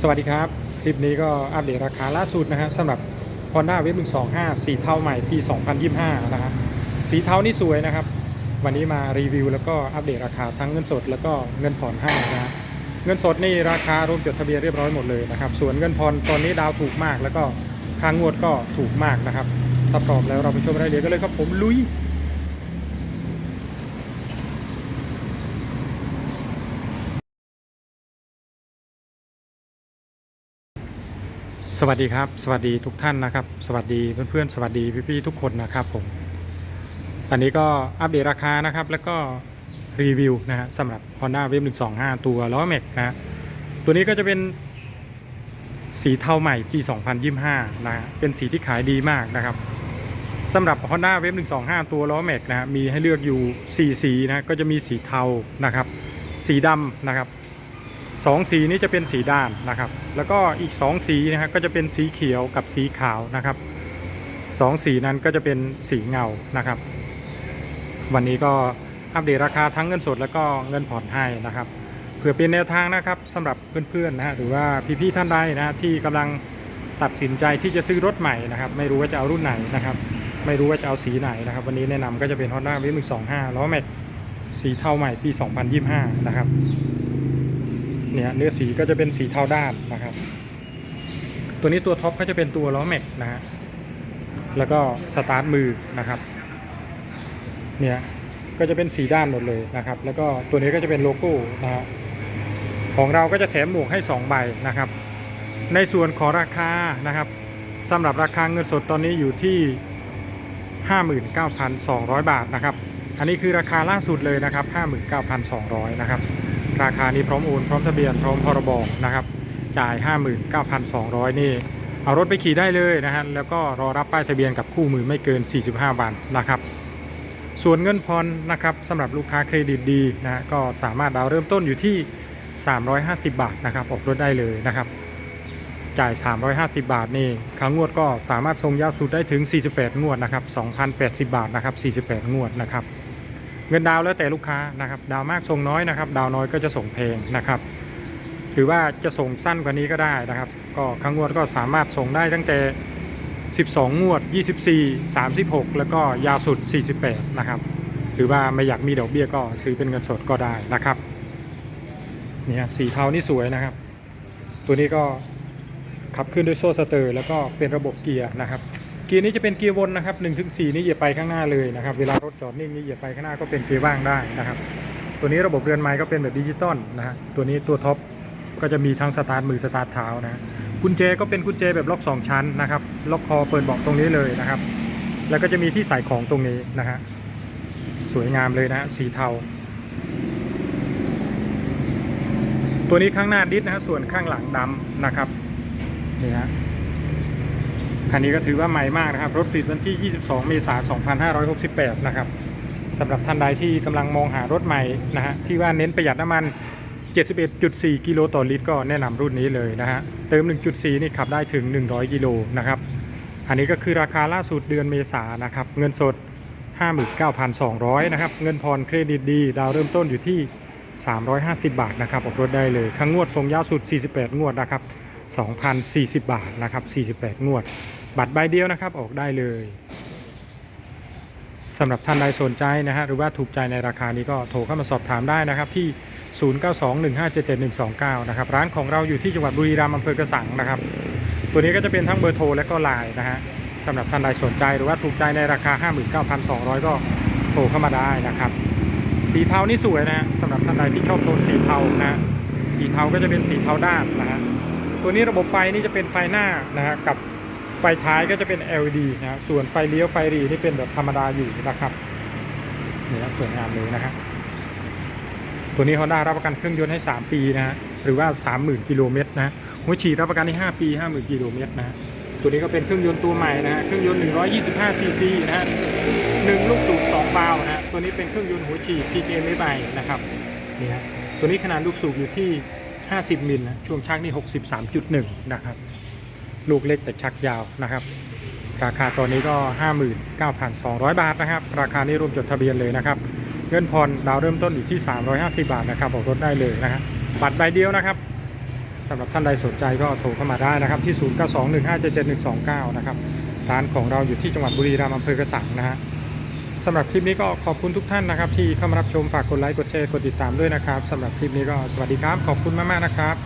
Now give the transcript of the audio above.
สวัสดีครับ คลิปนี้ก็อัปเดตราคาล่าสุดนะฮะสำหรับ Honda w a v 125 สีเทาใหม่ปี 2025 นะฮะสีเทานี่สวยนะครับ วันนี้มารีวิวแล้วก็อัปเดตราคาทั้งเงินสดแล้วก็เงินผ่อนให้นะฮะเงินสดนี่ราคารวมจดทะเบียนเรียบร้อยหมดเลยนะครับ ส่วนเงินผ่อนตอนนี้ดาวถูกมาก แล้วก็ค่างวดก็ถูกมากนะครับถ้าพร้อมแล้วเราไปชมรายละเอียดกันเลยครับผมลุย สวัสดีครับ สวัสดีทุกท่านนะครับ สวัสดีเพื่อนๆ สวัสดีพี่ๆทุกคนนะครับผมตอนนี้ก็อัปเดตราคานะครับ แล้วก็รีวิวนะฮะสำหรับ Honda w a v 125 ตัวล้อแม็กนะฮะตัวนี้ก็จะเป็นสีเทาใหม่ปี 2025นะฮะเป็นสีที่ขายดีมากนะครับสำหรับ Honda w a v 125 ตัวล้อแม็กนะฮะมีให้เลือกอยู่ 4 สีนะก็จะมีสีเทานะครับ สีดำนะครับ สองสีนี้จะเป็นสีด้านนะครับ แล้วก็อีกสองสีนะฮะก็จะเป็นสีเขียวกับสีขาวนะครับสองสีนั้นก็จะเป็นสีเงานะครับ วันนี้ก็อัปเดตราคาทั้งเงินสดแล้วก็เงินผ่อนให้นะครับเพื่อเป็นแนวทางนะครับสำหรับเพื่อนๆนะฮะหรือว่าพี่ๆท่านใดนะฮะที่กำลังตัดสินใจที่จะซื้อรถใหม่นะครับ ไม่รู้ว่าจะเอารุ่นไหนนะครับ ไม่รู้ว่าจะเอาสีไหนนะครับ วันนี้แนะนำก็จะเป็น Honda w a v 125ล้อแม็กสีเทาใหม่ปี 2025 นะครับ เนี่ยเนื้อสีก็จะเป็นสีเทาด้านนะครับ ตัวนี้ตัวท็อปก็จะเป็นตัวล้อแม็กนะฮะแล้วก็สตาร์ทมือนะครับเนี่ยก็จะเป็นสีด้านหมดเลยนะครับ แล้วก็ตัวนี้ก็จะเป็นโลโก้นะฮะของเราก็จะแถมหมวกให้ 2 ใบนะครับ ในส่วนของราคานะครับสำหรับราคาเงินสดตอนนี้อยู่ที่ 59,200 บาทนะครับ อันนี้คือราคาล่าสุดเลยนะครับ 59,200 นะครับ ราคานี้พร้อมโอนพร้อมทะเบียนพร้อมพรบนะครับ จ่าย 59,200 นี่ เอารถไปขี่ได้เลยนะฮะแล้วก็รอรับป้ายทะเบียนกับคู่มือไม่เกิน 45 วันนะครับ ส่วนเงินผ่อนนะครับสำหรับลูกค้าเครดิตดีนะฮะก็สามารถดาวน์เริ่มต้นอยู่ที่ 350 บาทนะครับออกรถได้เลยนะครับจ่าย 350 บาทนี่ครั้งงวดก็สามารถส่งยาวสุดได้ถึง 48 งวดนะครับ 2,080 บาทนะครับ 48 งวดนะครับ เงินดาวแล้วแต่ลูกค้านะครับ ดาวมากส่งน้อยนะครับ ดาวน้อยก็จะส่งเพลงนะครับ หรือว่าจะส่งสั้นกว่านี้ก็ได้นะครับ ก็ครั้งงวดก็สามารถส่งได้ตั้งแต่ 12 งวด 24 36 แล้วก็ยาวสุด 48 นะครับ หรือว่าไม่อยากมีดอกเบี้ยก็ซื้อเป็นเงินสดก็ได้นะครับเนี่ยสีเทานี่สวยนะครับ ตัวนี้ก็ขับขึ้นด้วยโซ่สเตอร์ แล้วก็เป็นระบบเกียร์นะครับ เกียร์นี้จะเป็นเกียร์วนนะครับ1ถึง4นี่เหยียบไปข้างหน้าเลยนะครับ เวลารถจอดนิ่งนี่เหยียบไปข้างหน้าก็เป็นเกียร์ว่างได้นะครับ ตัวนี้ระบบเรือนไม้ก็เป็นแบบดิจิตอลนะฮะตัวนี้ตัวท็อปก็จะมีทั้งสตาร์ทมือสตาร์ทเท้านะกุญแจก็เป็นกุญแจแบบล็อก 2 ชั้นนะครับ ล็อกคอเปิดเบาะตรงนี้เลยนะครับ แล้วก็จะมีที่ใส่ของตรงนี้นะฮะสวยงามเลยนะฮะสีเทา ตัวนี้ข้างหน้าดิสนะฮะส่วนข้างหลังดำนะครับนี่ฮะ คันนี้ก็ถือว่าใหม่มากนะครับ รถติดวันที่ 22 เมษายน 2568 นะครับสำหรับท่านใดที่กำลังมองหารถใหม่นะฮะที่ว่าเน้นประหยัดน้ำมัน 71.4 กิโลต่อลิตร ก็แนะนำรุ่นนี้เลยนะฮะเติม 1.4 นี่ขับได้ถึง 100 กิโลนะครับ อันนี้ก็คือราคาล่าสุดเดือนเมษานนะครับ เงินสด 59,200 นะครับ เงินผ่อนเครดิตดี ดาวเริ่มต้นอยู่ที่ 350 บาทนะครับออกรถได้เลยครั้งงวดทรงยาวสุด 48 งวดนะครับ2,040 บาทนะครับ 48 งวด บัตรใบเดียวนะครับออกได้เลยสำหรับท่านใดสนใจนะฮะหรือว่าถูกใจในราคานี้ก็โทรเข้ามาสอบถามได้นะครับที่ 0921577129 นะครับร้านของเราอยู่ที่จังหวัดบุรีรัมย์อำเภอกระสังนะครับ ตัวนี้ก็จะเป็นทั้งเบอร์โทรและก็ไลน์นะฮะสำหรับท่านใดสนใจหรือว่าถูกใจในราคา 59,200 ก็โทรเข้ามาได้นะครับ สีเทานี่สวยนะฮะสำหรับท่านใดที่ชอบโทนสีเทานะฮะสีเทาก็จะเป็นสีเทาด้านนะฮะตัวนี้ระบบไฟนี่จะเป็นไฟหน้านะฮะกับ ไฟท้ายก็จะเป็น LED นะฮะส่วนไฟเลี้ยวไฟรีนี่เป็นแบบธรรมดาอยู่นะครับนี่นะสวยงามเลยนะฮะตัวนี้ Honda รับประกันเครื่องยนต์ให้ 3 ปีนะฮะหรือว่า 30,000 กิโลเมตรนะฮะหัวฉีดรับประกันให้ 5 ปี 50,000 กิโลเมตรนะฮะตัวนี้ก็เป็นเครื่องยนต์ตัวใหม่นะฮะเครื่องยนต์ 125 ซีซีนะฮะหนึ่งลูกสูบ2วาล์วนะฮะตัวนี้เป็นเครื่องยนต์หัวฉีด TKM ไม่ใบนะครับนี่ฮะตัวนี้ขนาดลูกสูบอยู่ที่ 50 มิลนะช่วงชักนี่ 63.1 นะครับ ลูกเล็กแต่ชักยาวนะครับ ราคาตัวนี้ก็ 59,200 บาทนะครับ ราคานี้รวมจดทะเบียนเลยนะครับเงินผ่อนดาวเริ่มต้นอยู่ที่ 350 บาทนะครับออกรถได้เลยนะฮะบัตรใบเดียวนะครับสำหรับท่านใดสนใจก็โทรเข้ามาได้นะครับ ที่ 0921577129 นะครับร้านของเราอยู่ที่จังหวัดบุรีรัมย์อำเภอกระสังนะฮะสำหรับคลิปนี้ก็ขอบคุณทุกท่านนะครับ ที่เข้ามารับชมฝากกดไลค์กดแชร์กดติดตามด้วยนะครับสำหรับคลิปนี้ก็สวัสดีครับขอบคุณมากๆนะครับ